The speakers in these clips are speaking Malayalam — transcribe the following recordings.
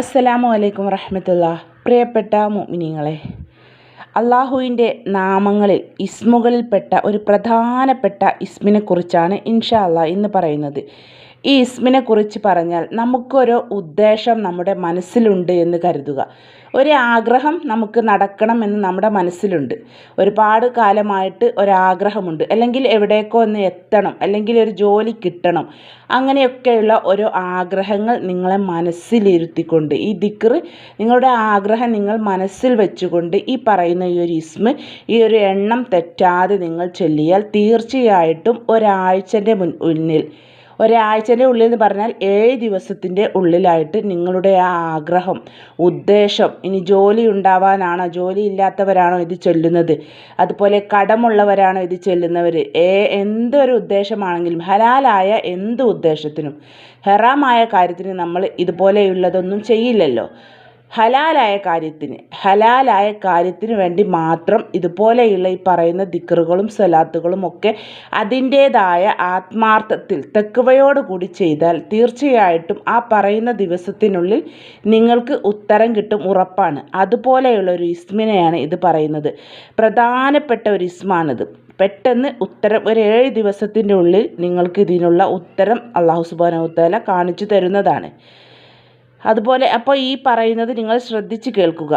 അസ്സലാമു അലൈക്കും വറഹമത്തുള്ള. പ്രിയപ്പെട്ട മുഅ്മിനീങ്ങളെ അള്ളാഹുവിന്റെ നാമങ്ങളിൽ ഇസ്മുകളിൽപ്പെട്ട ഒരു പ്രധാനപ്പെട്ട ഇസ്മിനെക്കുറിച്ചാണ് ഇൻഷാ അള്ളാഹ് ഇന്ന് പറയുന്നത്. ഈ ഇസ്മിനെ കുറിച്ച് പറഞ്ഞാൽ നമുക്കൊരു ഉദ്ദേശം നമ്മുടെ മനസ്സിലുണ്ട് എന്ന് കരുതുക. ഒരു ആഗ്രഹം നമുക്ക് നടക്കണം എന്ന് നമ്മുടെ മനസ്സിലുണ്ട്. ഒരുപാട് കാലമായിട്ട് ഒരാഗ്രഹമുണ്ട്. അല്ലെങ്കിൽ എവിടേക്കോ ഒന്ന് എത്തണം. അല്ലെങ്കിൽ ഒരു ജോലി കിട്ടണം. അങ്ങനെയൊക്കെയുള്ള ഓരോ ആഗ്രഹങ്ങൾ നിങ്ങളെ മനസ്സിലിരുത്തിക്കൊണ്ട് ഈ ദിക്റ് നിങ്ങളുടെ ആഗ്രഹം നിങ്ങൾ മനസ്സിൽ വെച്ചുകൊണ്ട് ഈ പറയുന്ന ഈ ഒരു ഇസ്മ് ഈ ഒരു എണ്ണം തെറ്റാതെ നിങ്ങൾ ചൊല്ലിയാൽ തീർച്ചയായിട്ടും ഒരാഴ്ചന്റെ മുന്നിൽ ഒരാഴ്ചന്റെ ഉള്ളിൽ എന്ന് പറഞ്ഞാൽ ഏഴ് ദിവസത്തിന്റെ ഉള്ളിലായിട്ട് നിങ്ങളുടെ ആ ആഗ്രഹം ഉദ്ദേശം ഇനി ജോലി ഉണ്ടാവാനാണോ ജോലി ഇല്ലാത്തവരാണോ ഇത് ചൊല്ലുന്നത് അതുപോലെ കടമുള്ളവരാണോ ഇത് ചൊല്ലുന്നവർ ഏ എന്തൊരു ഉദ്ദേശമാണെങ്കിലും ഹലാലായ എന്ത് ഉദ്ദേശത്തിനും ഹെറാമായ കാര്യത്തിന് നമ്മൾ ഇതുപോലെയുള്ളതൊന്നും ചെയ്യില്ലല്ലോ. ഹലാലായ കാര്യത്തിന് ഹലാലായ കാര്യത്തിന് വേണ്ടി മാത്രം ഇതുപോലെയുള്ള ഈ പറയുന്ന ദിക്റുകളും സലാത്തുകളും ഒക്കെ അതിന്റേതായ ആത്മാർത്ഥത്തിൽ തെക്കുവയോടുകൂടി ചെയ്താൽ തീർച്ചയായിട്ടും ആ പറയുന്ന ദിവസത്തിനുള്ളിൽ നിങ്ങൾക്ക് ഉത്തരം കിട്ടും ഉറപ്പാണ്. അതുപോലെയുള്ള ഒരു ഇസ്മിനെയാണ് ഇത് പറയുന്നത്. പ്രധാനപ്പെട്ട ഒരു ഇസ്മാണിത്. പെട്ടെന്ന് ഉത്തരം ഒരു ഏഴ് ദിവസത്തിന്റെ ഉള്ളിൽ നിങ്ങൾക്ക് ഇതിനുള്ള ഉത്തരം അള്ളാഹു സുബാനവുത്തല കാണിച്ചു തരുന്നതാണ്. അതുപോലെ അപ്പോൾ ഈ പറയുന്നത് നിങ്ങൾ ശ്രദ്ധിച്ച് കേൾക്കുക.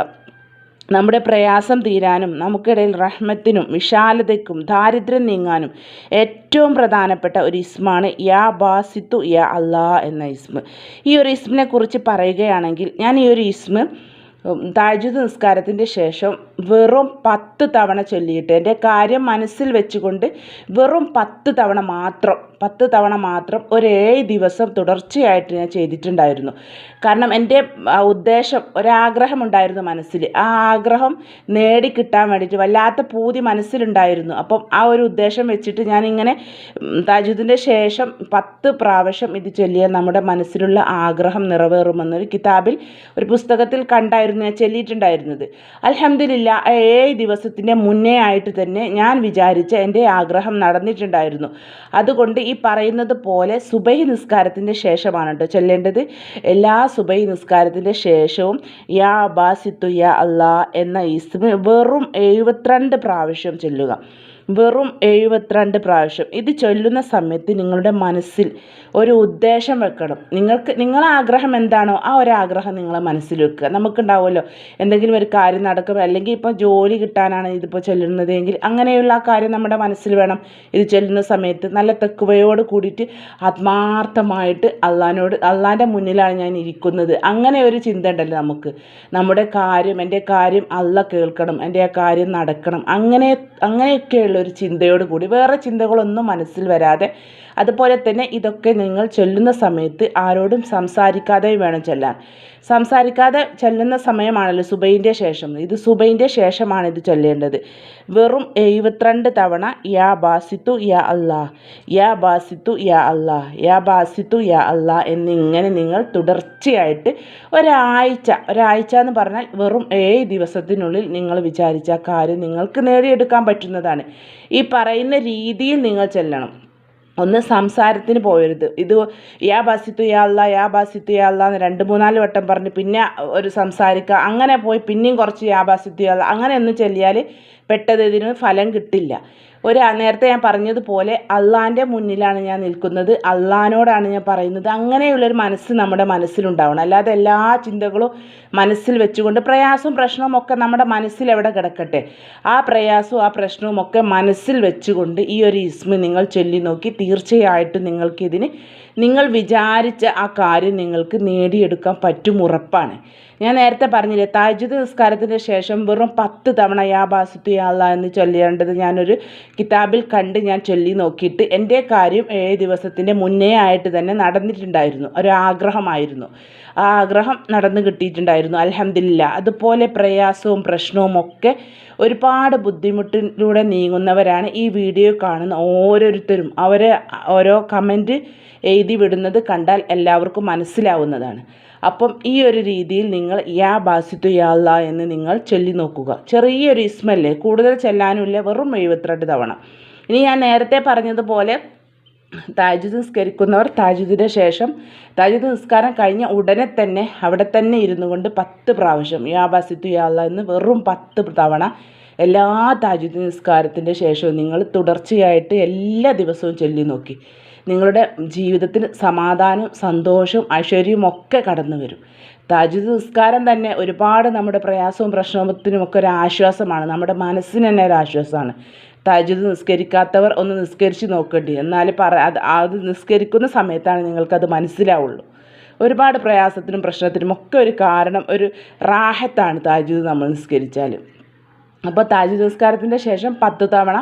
നമ്മുടെ പ്രയാസം തീരാനും നമുക്കിടയിൽ റഹ്മത്തിനും വിശാലതയ്ക്കും ദാരിദ്ര്യം നീങ്ങാനും ഏറ്റവും പ്രധാനപ്പെട്ട ഒരു ഇസ്മാണ് യാ ബാസിത്തു യാ അള്ളാ എന്ന ഇസ്മ. ഈ ഒരു ഇസ്മിനെ കുറിച്ച് പറയുകയാണെങ്കിൽ ഞാൻ ഈ ഒരു ഇസ്മ താജുദ് നിസ്കാരത്തിന്റെ ശേഷം വെറും പത്ത് തവണ ചൊല്ലിയിട്ട് എന്റെ കാര്യം മനസ്സിൽ വെച്ചുകൊണ്ട് വെറും പത്ത് തവണ മാത്രം പത്ത് തവണ മാത്രം ഒരു ഏഴ് ദിവസം തുടർച്ചയായിട്ട് ഞാൻ ചെയ്തിട്ടുണ്ടായിരുന്നു. കാരണം എന്റെ ഉദ്ദേശം ഒരാഗ്രഹമുണ്ടായിരുന്നു മനസ്സിൽ. ആ ആഗ്രഹം നേടിക്കിട്ടാൻ വേണ്ടിയിട്ട് വല്ലാത്ത പൂതി മനസ്സിലുണ്ടായിരുന്നു. അപ്പം ആ ഒരു ഉദ്ദേശം വെച്ചിട്ട് ഞാനിങ്ങനെ താജുദിന്റെ ശേഷം പത്ത് പ്രാവശ്യം ഇത് ചൊല്ലിയാൽ നമ്മുടെ മനസ്സിലുള്ള ആഗ്രഹം നിറവേറുമെന്നൊരു കിതാബിൽ ഒരു പുസ്തകത്തിൽ കണ്ടായിരുന്നു ഞാൻ ചൊല്ലിയിട്ടുണ്ടായിരുന്നത്. ഏഴ് ദിവസത്തിന്റെ മുന്നേ ആയിട്ട് തന്നെ ഞാൻ വിചാരിച്ച എന്റെ ആഗ്രഹം നടന്നിട്ടുണ്ടായിരുന്നു. അതുകൊണ്ട് ഈ പറയുന്നത് പോലെ സുബൈ നിസ്കാരത്തിന്റെ ശേഷമാണ് കേട്ടോ ചെല്ലേണ്ടത്. എല്ലാ സുബൈ നിസ്കാരത്തിന്റെ ശേഷവും യാ അബാസിത്തു യാ അള്ളാ എന്ന ഇസ്മ വെറും എഴുപത്തിരണ്ട് പ്രാവശ്യം ചൊല്ലുക. വെറും എഴുപത്തിരണ്ട് പ്രാവശ്യം. ഇത് ചൊല്ലുന്ന സമയത്ത് നിങ്ങളുടെ മനസ്സിൽ ഒരു ഉദ്ദേശം വെക്കണം. നിങ്ങൾക്ക് നിങ്ങളെ ആഗ്രഹം എന്താണോ ആ ഒരു ആഗ്രഹം നിങ്ങളെ മനസ്സിൽ വെക്കുക. നമുക്കുണ്ടാവുമല്ലോ എന്തെങ്കിലും ഒരു കാര്യം നടക്കും അല്ലെങ്കിൽ ഇപ്പോൾ ജോലി കിട്ടാനാണ് ഇതിപ്പോൾ ചൊല്ലുന്നതെങ്കിൽ അങ്ങനെയുള്ള ആ കാര്യം നമ്മുടെ മനസ്സിൽ വേണം. ഇത് ചൊല്ലുന്ന സമയത്ത് നല്ല തെക്കുവയോട് കൂടിയിട്ട് ആത്മാർത്ഥമായിട്ട് അള്ളഹാനോട് അള്ളാന്റെ മുന്നിലാണ് ഞാൻ ഇരിക്കുന്നത്. അങ്ങനെ ഒരു ചിന്ത ഉണ്ടല്ലോ നമുക്ക്. നമ്മുടെ കാര്യം എന്റെ കാര്യം അള്ള കേൾക്കണം എന്റെ ആ കാര്യം നടക്കണം. അങ്ങനെ അങ്ങനെയൊക്കെയുള്ള ഒരു ചിന്തയോട് കൂടി വേറെ ചിന്തകളൊന്നും മനസ്സിൽ വരാതെ. അതുപോലെ തന്നെ ഇതൊക്കെ നിങ്ങൾ ചൊല്ലുന്ന സമയത്ത് ആരോടും സംസാരിക്കാതെ വേണം ചൊല്ലാൻ. സംസാരിക്കാതെ ചൊല്ലുന്ന സമയമാണല്ലോ സുബൈന്റെ ശേഷം. ഇത് സുബൈന്റെ ശേഷമാണ് ഇത് ചൊല്ലേണ്ടത്. വെറും എഴുപത്തിരണ്ട് തവണ യാ ബാസിത്തു യാ അല്ലാ യാ ബാസിത്തു യാ അല്ലാ യാ ബാസിത്തു യാ അല്ലാ എന്നിങ്ങനെ നിങ്ങൾ തുടർച്ചയായിട്ട് ഒരാഴ്ച ഒരാഴ്ച എന്ന് പറഞ്ഞാൽ വെറും ഏഴ് ദിവസത്തിനുള്ളിൽ നിങ്ങൾ വിചാരിച്ച കാര്യം നിങ്ങൾക്ക് നേടിയെടുക്കാൻ പറ്റുന്നതാണ്. ഈ പറയുന്ന രീതിയിൽ നിങ്ങൾ ചെല്ലണം. ഒന്ന് സംസാരത്തിന് പോയരുത്. ഇത് യാ ബാസിത്തു യാ അല്ല യാ ബാസിത്തു യാ അല്ല എന്ന് രണ്ട് മൂന്നാൽ വട്ടം പറഞ്ഞ് പിന്നെ ഒരു സംസാരിക്കുക അങ്ങനെ പോയി പിന്നെയും കുറച്ച് യാ ബാസിത്തു യാ അല്ല. ഒന്ന് ചൊല്ലിയാൽ പെട്ടത് ഇതിന് ഫലം കിട്ടില്ല. ഒരു നേരത്തെ ഞാൻ പറഞ്ഞതുപോലെ അള്ളാന്റെ മുന്നിലാണ് ഞാൻ നിൽക്കുന്നത്. അള്ളഹാനോടാണ് ഞാൻ പറയുന്നത്. അങ്ങനെയുള്ളൊരു മനസ്സ് നമ്മുടെ മനസ്സിലുണ്ടാവണം. അല്ലാതെ എല്ലാ ചിന്തകളും മനസ്സിൽ വെച്ചുകൊണ്ട് പ്രയാസവും പ്രശ്നവും ഒക്കെ നമ്മുടെ മനസ്സിൽ എവിടെ കിടക്കട്ടെ? ആ പ്രയാസവും ആ പ്രശ്നവും ഒക്കെ മനസ്സിൽ വെച്ചുകൊണ്ട് ഈ ഒരു ഇസ്മ നിങ്ങൾ ചൊല്ലി നോക്കി തീർച്ചയായിട്ടും നിങ്ങൾക്കിതിന് നിങ്ങൾ വിചാരിച്ച ആ കാര്യം നിങ്ങൾക്ക് നേടിയെടുക്കാൻ പറ്റും ഉറപ്പാണ്. ഞാൻ നേരത്തെ പറഞ്ഞില്ലേ താജുദ് നിസ്കാരത്തിന് ശേഷം വെറും പത്ത് തവണ യാ അല്ല എന്ന് ചൊല്ലേണ്ടത് ഞാനൊരു കിതാബിൽ കണ്ട് ഞാൻ ചൊല്ലി നോക്കിയിട്ട് എന്റെ കാര്യം ഏഴ് ദിവസത്തിന്റെ മുന്നേ ആയിട്ട് തന്നെ നടന്നിട്ടുണ്ടായിരുന്നു. ഒരു ആഗ്രഹമായിരുന്നു. ആ ആഗ്രഹം നടന്നു കിട്ടിയിട്ടുണ്ടായിരുന്നു. അലഹമില്ല അതുപോലെ പ്രയാസവും പ്രശ്നവും ഒക്കെ ഒരുപാട് ബുദ്ധിമുട്ടിലൂടെ നീങ്ങുന്നവരാണ് ഈ വീഡിയോ കാണുന്ന ഓരോരുത്തരും. അവരെ ഓരോ കമന്റ് എഴുതി വിടുന്നത് കണ്ടാൽ എല്ലാവർക്കും മനസ്സിലാവുന്നതാണ്. അപ്പം ഈ ഒരു രീതിയിൽ നിങ്ങൾ യാ ബാസിത്തു യാല്ല എന്ന് നിങ്ങൾ ചൊല്ലി നോക്കുക. ചെറിയൊരു ഇസ്മല്ലേ? കൂടുതൽ ചെല്ലാനുമില്ല വെറും എഴുപത്തിരണ്ട് തവണ. ഇനി ഞാൻ നേരത്തെ പറഞ്ഞതുപോലെ താജുദ് നിസ്കരിക്കുന്നവർ താജുദിന് ശേഷം താജുദ് നിസ്കാരം കഴിഞ്ഞ ഉടനെ തന്നെ അവിടെ തന്നെ ഇരുന്നു കൊണ്ട് പത്ത് പ്രാവശ്യം യാ ബസിത്തു യാള എന്ന് വെറും പത്ത് തവണ എല്ലാ താജുദ് നിസ്കാരത്തിന്റെ ശേഷവും നിങ്ങൾ തുടർച്ചയായിട്ട് എല്ലാ ദിവസവും ചൊല്ലി നോക്കി. നിങ്ങളുടെ ജീവിതത്തിൽ സമാധാനവും സന്തോഷവും ഐശ്വര്യവും ഒക്കെ കടന്നു വരും. താജുദ് നിസ്കാരം തന്നെ ഒരുപാട് നമ്മുടെ പ്രയാസവും പ്രശ്നത്തിനും ഒക്കെ ഒരു ആശ്വാസമാണ്. നമ്മുടെ മനസ്സിന് തന്നെ ഒരു ആശ്വാസമാണ്. താജുദ് നിസ്കരിക്കാത്തവർ ഒന്ന് നിസ്കരിച്ച് നോക്കേണ്ടി. എന്നാൽ പറ അത് അത് നിസ്കരിക്കുന്ന സമയത്താണ് നിങ്ങൾക്കത് മനസ്സിലാവുള്ളൂ. ഒരുപാട് പ്രയാസത്തിനും പ്രശ്നത്തിനും ഒക്കെ ഒരു കാരണം ഒരു റാഹത്താണ് താജുദ് നമ്മൾ നിസ്കരിച്ചാൽ അപ്പോൾ താജ് നിസ്കാരത്തിന്റെ ശേഷം പത്ത് തവണ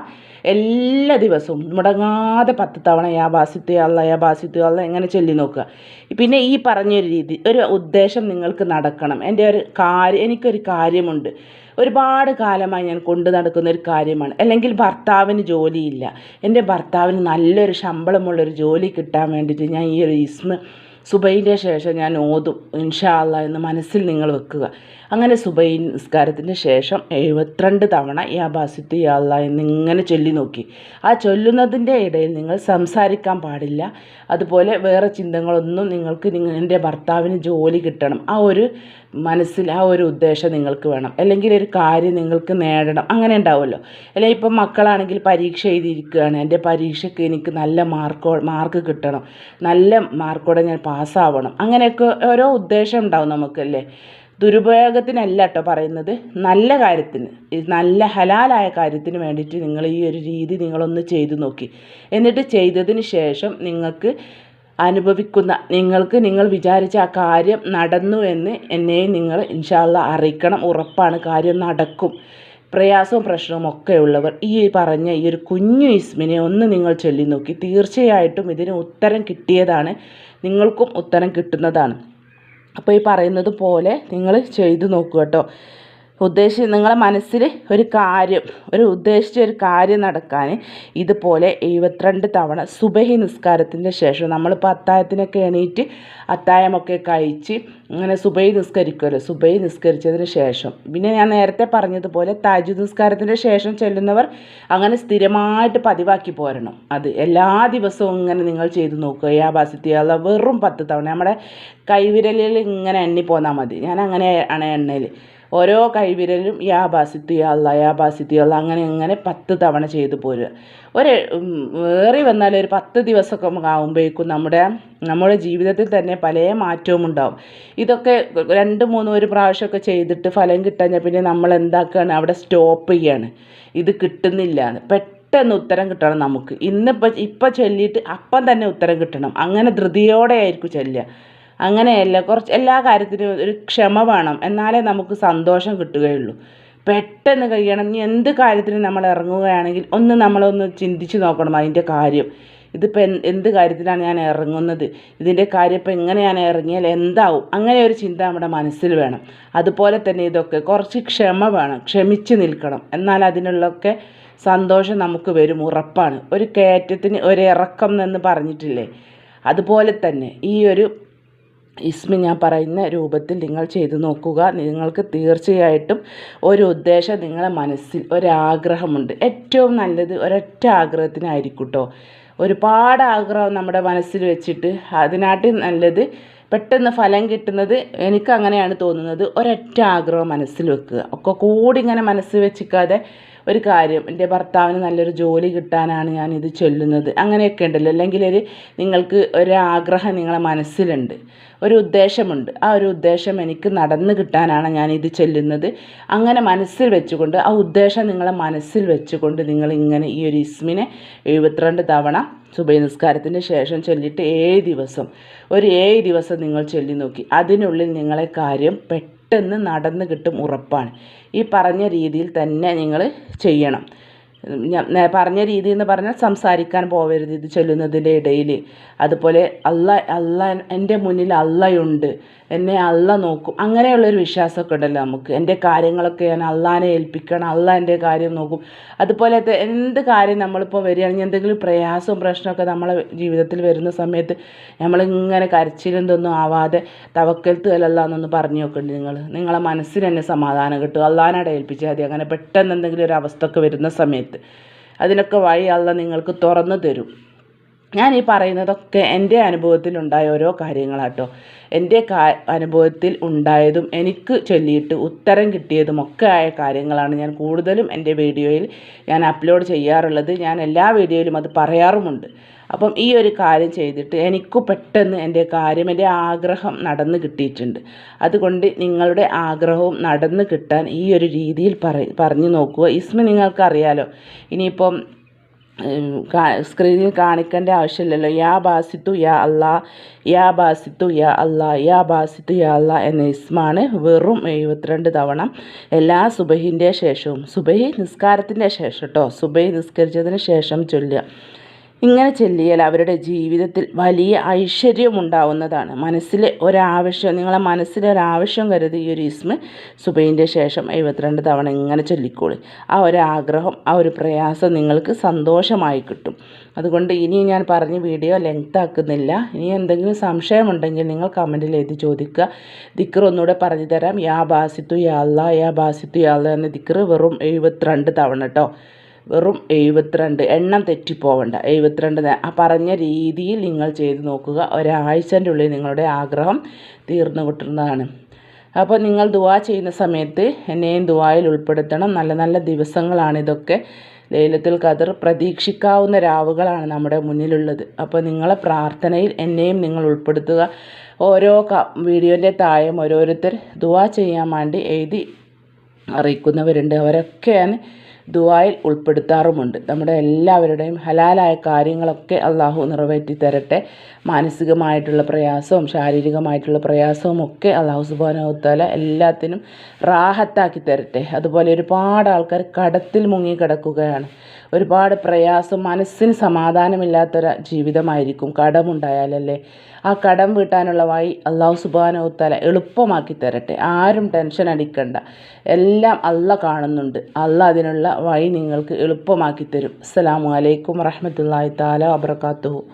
എല്ലാ ദിവസവും മുടങ്ങാതെ പത്ത് തവണ യാ ബാസിത്തു അല്ല യാ ബാസിത്തു അല്ല എങ്ങനെ ചൊല്ലി നോക്കുക. പിന്നെ ഈ പറഞ്ഞൊരു രീതി ഒരു ഉദ്ദേശം നിങ്ങൾക്ക് നടക്കണം. എന്റെ ഒരു കാര്യം എനിക്കൊരു കാര്യമുണ്ട്. ഒരുപാട് കാലമായി ഞാൻ കൊണ്ടു നടക്കുന്ന ഒരു കാര്യമാണ്. അല്ലെങ്കിൽ ഭർത്താവിന് ജോലിയില്ല. എന്റെ ഭർത്താവിന് നല്ലൊരു ശമ്പളമുള്ളൊരു ജോലി കിട്ടാൻ വേണ്ടിയിട്ട് ഞാൻ ഈ ഒരു ഇസ്മ സുബൈന്റെ ശേഷം ഞാൻ ഓതും ഇൻഷാല്ല എന്ന് മനസ്സിൽ നിങ്ങൾ വെക്കുക. അങ്ങനെ സുബൈ നിസ്കാരത്തിന് ശേഷം എഴുപത്തിരണ്ട് തവണ യാ ബാസിത്തു യാ അല്ലാ എന്നിങ്ങനെ ചൊല്ലി നോക്കി. ആ ചൊല്ലുന്നതിന്റെ ഇടയിൽ നിങ്ങൾ സംസാരിക്കാൻ പാടില്ല. അതുപോലെ വേറെ ചിന്തകളൊന്നും നിങ്ങൾക്ക് നിങ്ങളുടെ ഭർത്താവിന് ജോലി കിട്ടണം. ആ ഒരു മനസ്സിൽ ആ ഒരു ഉദ്ദേശം നിങ്ങൾക്ക് വേണം. അല്ലെങ്കിൽ ഒരു കാര്യം നിങ്ങൾക്ക് നേടണം. അങ്ങനെ ഉണ്ടാവുമല്ലോ. അല്ലെങ്കിൽ ഇപ്പം മക്കളാണെങ്കിൽ പരീക്ഷ എഴുതിയിരിക്കുകയാണ്. എന്റെ പരീക്ഷയ്ക്ക് എനിക്ക് നല്ല മാർക്കോ മാർക്ക് കിട്ടണം. നല്ല മാർക്കോടെ ഞാൻ പാസ്സാവണം. അങ്ങനെയൊക്കെ ഓരോ ഉദ്ദേശം ഉണ്ടാവും നമുക്കല്ലേ. ദുരുപയോഗത്തിനല്ല കേട്ടോ പറയുന്നത്. നല്ല കാര്യത്തിന് നല്ല ഹലാലായ കാര്യത്തിന് വേണ്ടിയിട്ട് നിങ്ങൾ ഈ ഒരു രീതി നിങ്ങളൊന്ന് ചെയ്തു നോക്കി. എന്നിട്ട് ചെയ്തതിന് ശേഷം നിങ്ങൾക്ക് അനുഭവിക്കുന്ന നിങ്ങൾക്ക് നിങ്ങൾ വിചാരിച്ച ആ കാര്യം നടന്നു എന്ന് എന്നെയും നിങ്ങൾ ഇൻഷാല്ല അറിയിക്കണം. ഉറപ്പാണ് കാര്യം നടക്കും. പ്രയാസവും പ്രശ്നവും ഒക്കെ ഉള്ളവർ ഈ പറഞ്ഞ ഈ ഒരു കുഞ്ഞു ഇസ്മിനെ ഒന്ന് നിങ്ങൾ ചൊല്ലി നോക്കി. തീർച്ചയായിട്ടും ഇതിന് ഉത്തരം കിട്ടിയതാണ്. നിങ്ങൾക്കും ഉത്തരം കിട്ടുന്നതാണ്. അപ്പോൾ ഈ പറയുന്നത് പോലെ നിങ്ങൾ ചെയ്തു നോക്കുക കേട്ടോ. ഉദ്ദേശി നിങ്ങളെ മനസ്സിൽ ഒരു കാര്യം ഒരു ഉദ്ദേശിച്ച ഒരു കാര്യം നടക്കാൻ ഇതുപോലെ എഴുപത്തിരണ്ട് തവണ സുബഹി നിസ്കാരത്തിന്റെ ശേഷം നമ്മളിപ്പോൾ അത്തായത്തിനൊക്കെ എണീറ്റ് അത്തായമൊക്കെ കഴിച്ച് അങ്ങനെ സുബൈ നിസ്കരിക്കുമല്ലോ സുബൈ നിസ്കരിച്ചതിന് ശേഷം. പിന്നെ ഞാൻ നേരത്തെ പറഞ്ഞതുപോലെ താജു നിസ്കാരത്തിന്റെ ശേഷം ചെല്ലുന്നവർ അങ്ങനെ സ്ഥിരമായിട്ട് പതിവാക്കി പോരണം. അത് എല്ലാ ദിവസവും ഇങ്ങനെ നിങ്ങൾ ചെയ്ത് നോക്കുക. യാ ബാസിത്തിയാള വെറും പത്ത് തവണ. നമ്മുടെ കൈവിരലിൽ ഇങ്ങനെ എണ്ണി പോന്നാൽ മതി. ഞാൻ അങ്ങനെ ആണ് എണ്ണയിൽ. ഓരോ കൈവിരലും യാ ബാസിത്തി അല്ല യാ ബാസിത്തി അല്ല അങ്ങനെ അങ്ങനെ പത്ത് തവണ ചെയ്ത് പോരുക. ഒരു ഏറി വന്നാൽ ഒരു പത്ത് ദിവസമൊക്കെ ആകുമ്പോഴേക്കും നമ്മുടെ നമ്മുടെ ജീവിതത്തിൽ തന്നെ പല മാറ്റവും ഉണ്ടാവും. ഇതൊക്കെ രണ്ട് മൂന്ന് ഒരു പ്രാവശ്യമൊക്കെ ചെയ്തിട്ട് ഫലം കിട്ടാഞ്ഞാൽ പിന്നെ നമ്മൾ എന്താക്കുകയാണ് അവിടെ സ്റ്റോപ്പ് ചെയ്യാണ്. ഇത് കിട്ടുന്നില്ല പെട്ടെന്ന് ഉത്തരം കിട്ടണം നമുക്ക്. ഇന്നിപ്പോൾ ഇപ്പം ചൊല്ലിയിട്ട് അപ്പം തന്നെ ഉത്തരം കിട്ടണം. അങ്ങനെ ധൃതിയോടെ ആയിരിക്കും ചൊല്ലുക. അങ്ങനെയല്ല. കുറച്ച് എല്ലാ കാര്യത്തിനും ഒരു ക്ഷമ വേണം. എന്നാലേ നമുക്ക് സന്തോഷം കിട്ടുകയുള്ളൂ. പെട്ടെന്ന് കഴിയണം. ഇനി എന്ത് കാര്യത്തിനും നമ്മൾ ഇറങ്ങുകയാണെങ്കിൽ ഒന്ന് നമ്മളൊന്ന് ചിന്തിച്ച് നോക്കണം അതിന്റെ കാര്യം. ഇതിപ്പോൾ എന്ത് കാര്യത്തിലാണ് ഞാൻ ഇറങ്ങുന്നത്? ഇതിന്റെ കാര്യം ഇപ്പോൾ എങ്ങനെ ഞാൻ ഇറങ്ങിയാൽ എന്താവും? അങ്ങനെ ഒരു ചിന്ത നമ്മുടെ മനസ്സിൽ വേണം. അതുപോലെ തന്നെ ഇതൊക്കെ കുറച്ച് ക്ഷമ വേണം. ക്ഷമിച്ച് നിൽക്കണം. എന്നാൽ അതിനുള്ളൊക്കെ സന്തോഷം നമുക്ക് വരും. ഉറപ്പാണ്. ഒരു കയറ്റത്തിന് ഒരു എന്ന് പറഞ്ഞിട്ടില്ലേ? അതുപോലെ തന്നെ ഈ ഒരു ഇസ്മി ഞാൻ പറയുന്ന രൂപത്തിൽ നിങ്ങൾ ചെയ്തു നോക്കുക. നിങ്ങൾക്ക് തീർച്ചയായിട്ടും ഒരു ഉദ്ദേശം നിങ്ങളെ മനസ്സിൽ ഒരാഗ്രഹമുണ്ട്. ഏറ്റവും നല്ലത് ഒരൊറ്റ ആഗ്രഹത്തിനായിരിക്കും കേട്ടോ ഒരുപാട് ആഗ്രഹം നമ്മുടെ മനസ്സിൽ വെച്ചിട്ട് അതിനാട്ടി നല്ലത് പെട്ടെന്ന് ഫലം കിട്ടുന്നത് എനിക്ക് അങ്ങനെയാണ് തോന്നുന്നത്. ഒരൊറ്റ ആഗ്രഹം മനസ്സിൽ വെക്കുക. ഒക്കെ കൂടി ഇങ്ങനെ മനസ്സിൽ വെച്ചിക്കാതെ ഒരു കാര്യം എന്റെ ഭർത്താവിന് നല്ലൊരു ജോലി കിട്ടാനാണ് ഞാനിത് ചൊല്ലുന്നത്. അങ്ങനെയൊക്കെ ഉണ്ടല്ലോ. അല്ലെങ്കിൽ ഒരു നിങ്ങൾക്ക് ഒരാഗ്രഹം നിങ്ങളെ മനസ്സിലുണ്ട്. ഒരു ഉദ്ദേശമുണ്ട്. ആ ഒരു ഉദ്ദേശം എനിക്ക് നടന്നു കിട്ടാനാണ് ഞാൻ ഇത് ചെല്ലുന്നത്. അങ്ങനെ മനസ്സിൽ വെച്ചുകൊണ്ട് ആ ഉദ്ദേശം നിങ്ങളെ മനസ്സിൽ വെച്ചുകൊണ്ട് നിങ്ങൾ ഇങ്ങനെ ഈ ഒരു ഇസ്മിനെ എഴുപത്തിരണ്ട് തവണ സുബൈ നിസ്കാരത്തിന് ശേഷം ചൊല്ലിയിട്ട് ഏഴ് ദിവസം ഒരു ഏഴ് ദിവസം നിങ്ങൾ ചൊല്ലി നോക്കി അതിനുള്ളിൽ നിങ്ങളെ കാര്യം പെട്ടെന്ന് നടന്നു കിട്ടും ഉറപ്പാണ്. ഈ പറഞ്ഞ രീതിയിൽ തന്നെ നിങ്ങൾ ചെയ്യണം. പറഞ്ഞ രീതി എന്ന് പറഞ്ഞാൽ സംസാരിക്കാൻ പോവരുത് ഇത് ചൊല്ലുന്നതിന്റെ ഇടയിൽ. അതുപോലെ അല്ല അല്ല എന്റെ മുന്നിൽ അള്ളയുണ്ട്. എന്നെ അല്ല നോക്കും. അങ്ങനെയുള്ളൊരു വിശ്വാസമൊക്കെ ഉണ്ടല്ലോ നമുക്ക്. എന്റെ കാര്യങ്ങളൊക്കെ ഞാൻ അള്ളാനെ ഏൽപ്പിക്കണം അല്ല എന്റെ കാര്യം നോക്കും. അതുപോലെ എന്ത് കാര്യം നമ്മളിപ്പോൾ വരികയാണെങ്കിൽ എന്തെങ്കിലും പ്രയാസവും പ്രശ്നമൊക്കെ നമ്മളെ ജീവിതത്തിൽ വരുന്ന സമയത്ത് നമ്മളിങ്ങനെ കരച്ചിലെന്തൊന്നും ആവാതെ തവക്കലത്ത് അല്ലല്ല എന്നൊന്ന് പറഞ്ഞു നോക്കുന്നുണ്ട് നിങ്ങൾ? നിങ്ങളെ മനസ്സിന് തന്നെ സമാധാനം കിട്ടും. അള്ളാനോടെ ഏൽപ്പിച്ചാൽ മതി. അങ്ങനെ പെട്ടെന്ന് എന്തെങ്കിലും ഒരു അവസ്ഥ ഒക്കെ വരുന്ന സമയത്ത്. അതിനൊക്കെ വഴി അല്ല നിങ്ങൾക്ക് തുറന്നു തരും. ഞാൻ ഈ പറയുന്നതൊക്കെ എന്റെ അനുഭവത്തിൽ അനുഭവത്തിലുണ്ടായ ഓരോ കാര്യങ്ങളാട്ടോ. എന്റെ കാ അനുഭവത്തിൽ ഉണ്ടായതും എനിക്ക് ചൊല്ലിയിട്ട് ഉത്തരം കിട്ടിയതും ഒക്കെ ആയ കാര്യങ്ങളാണ് ഞാൻ കൂടുതലും എന്റെ വീഡിയോയിൽ ഞാൻ അപ്ലോഡ് ചെയ്യാറുള്ളത്. ഞാൻ എല്ലാ വീഡിയോയിലും അത് പറയാറുമുണ്ട്. അപ്പം ഈ ഒരു കാര്യം ചെയ്തിട്ട് എനിക്ക് പെട്ടെന്ന് എന്റെ കാര്യം എന്റെ ആഗ്രഹം നടന്ന് കിട്ടിയിട്ടുണ്ട്. അതുകൊണ്ട് നിങ്ങളുടെ ആഗ്രഹവും നടന്ന് കിട്ടാൻ ഈ ഒരു രീതിയിൽ പറ പറഞ്ഞു നോക്കുക. ഇസ്മ നിങ്ങൾക്കറിയാലോ ഇനിയിപ്പം സ്ക്രീനിൽ കാണിക്കേണ്ട ആവശ്യമില്ലല്ലോ. യാ ബാസിത്തു യാ അല്ലാ യാ ബാസിത്തു യാ അല്ലാ യാ ബാസിത്തു യാ അല്ലാ എന്ന ഇസ്മാണ് വെറും എഴുപത്തിരണ്ട് തവണ എല്ലാ സുബഹിന്റെ ശേഷവും. സുബഹി നിസ്കാരത്തിന്റെ ശേഷം കേട്ടോ സുബഹി നിസ്കരിച്ചതിന് ശേഷം ചൊല്ലുക. ഇങ്ങനെ ചെല്ലിയാൽ അവരുടെ ജീവിതത്തിൽ വലിയ ഐശ്വര്യം ഉണ്ടാവുന്നതാണ് മനസ്സിൽ ഒരാവശ്യം നിങ്ങളെ മനസ്സിലെ ഒരാവശ്യം കരുതി ഈ ഒരു ഇസ്മ സുബൈന്റെ ശേഷം എഴുപത്തിരണ്ട് തവണ ഇങ്ങനെ ചൊല്ലിക്കോളി. ആ ഒരു ആഗ്രഹം ആ ഒരു പ്രയാസം നിങ്ങൾക്ക് സന്തോഷമായി കിട്ടും. അതുകൊണ്ട് ഇനി ഞാൻ പറഞ്ഞ് വീഡിയോ ലെങ്ത് ആക്കുന്നില്ല. ഇനി എന്തെങ്കിലും സംശയമുണ്ടെങ്കിൽ നിങ്ങൾ കമന്റിൽ എഴുതി ചോദിക്കുക. ദിക്കർ ഒന്നുകൂടെ പറഞ്ഞു തരാം യാ ബാസിത്തു യാ അല്ല യാ ബാസിത്തു യാ അല്ല എന്ന ദിക്കർ വെറും എഴുപത്തിരണ്ട് തവണ കേട്ടോ വെറും എഴുപത്തിരണ്ട്. എണ്ണം തെറ്റിപ്പോവണ്ട. എഴുപത്തിരണ്ട് ആ പറഞ്ഞ രീതിയിൽ നിങ്ങൾ ചെയ്ത് നോക്കുക. ഒരാഴ്ചന്റെ ഉള്ളിൽ നിങ്ങളുടെ ആഗ്രഹം തീർന്നു കിട്ടുന്നതാണ് അപ്പോൾ നിങ്ങൾ ദുവാ ചെയ്യുന്ന സമയത്ത് എന്നെയും ദുവായിൽ ഉൾപ്പെടുത്തണം. നല്ല നല്ല ദിവസങ്ങളാണ് ഇതൊക്കെ. ലൈലത്തുൽ ഖദർ പ്രതീക്ഷിക്കാവുന്ന രാവുകളാണ് നമ്മുടെ മുന്നിലുള്ളത്. അപ്പോൾ നിങ്ങളെ പ്രാർത്ഥനയിൽ എന്നെയും നിങ്ങൾ ഉൾപ്പെടുത്തുക. ഓരോ വീഡിയോന്റെ താഴെയും ഓരോരുത്തർ ദുവാ ചെയ്യാൻ വേണ്ടി എഴുതി അറിയിക്കുന്നവരുണ്ട്. അവരൊക്കെയാണ് ദുആയിൽ ഉൾപ്പെടുത്താറുമുണ്ട്. നമ്മുടെ എല്ലാവരുടെയും ഹലാലായ കാര്യങ്ങളൊക്കെ അള്ളാഹു നിറവേറ്റി തരട്ടെ. മാനസികമായിട്ടുള്ള പ്രയാസവും ശാരീരികമായിട്ടുള്ള പ്രയാസവും ഒക്കെ അള്ളാഹു സുബാനോത്താല എല്ലാത്തിനും റാഹത്താക്കി തരട്ടെ. അതുപോലെ ഒരുപാട് ആൾക്കാർ കടത്തിൽ മുങ്ങി കിടക്കുകയാണ്. ഒരുപാട് പ്രയാസം മനസ്സിന് സമാധാനമില്ലാത്തൊരു ജീവിതമായിരിക്കും കടമുണ്ടായാലല്ലേ? ആ കടം വീട്ടാനുള്ള വഴി അള്ളാഹു സുബാനോത്തല എളുപ്പമാക്കി തരട്ടെ. ആരും ടെൻഷൻ അടിക്കണ്ട. എല്ലാം അള്ള കാണുന്നുണ്ട്. അള്ള അതിനുള്ള വഴി നിങ്ങൾക്ക് എളുപ്പമാക്കി തരും. അസ്സാം വലൈക്കും വറഹമത്തല്ലാ താല വബർക്കാത്തുഹു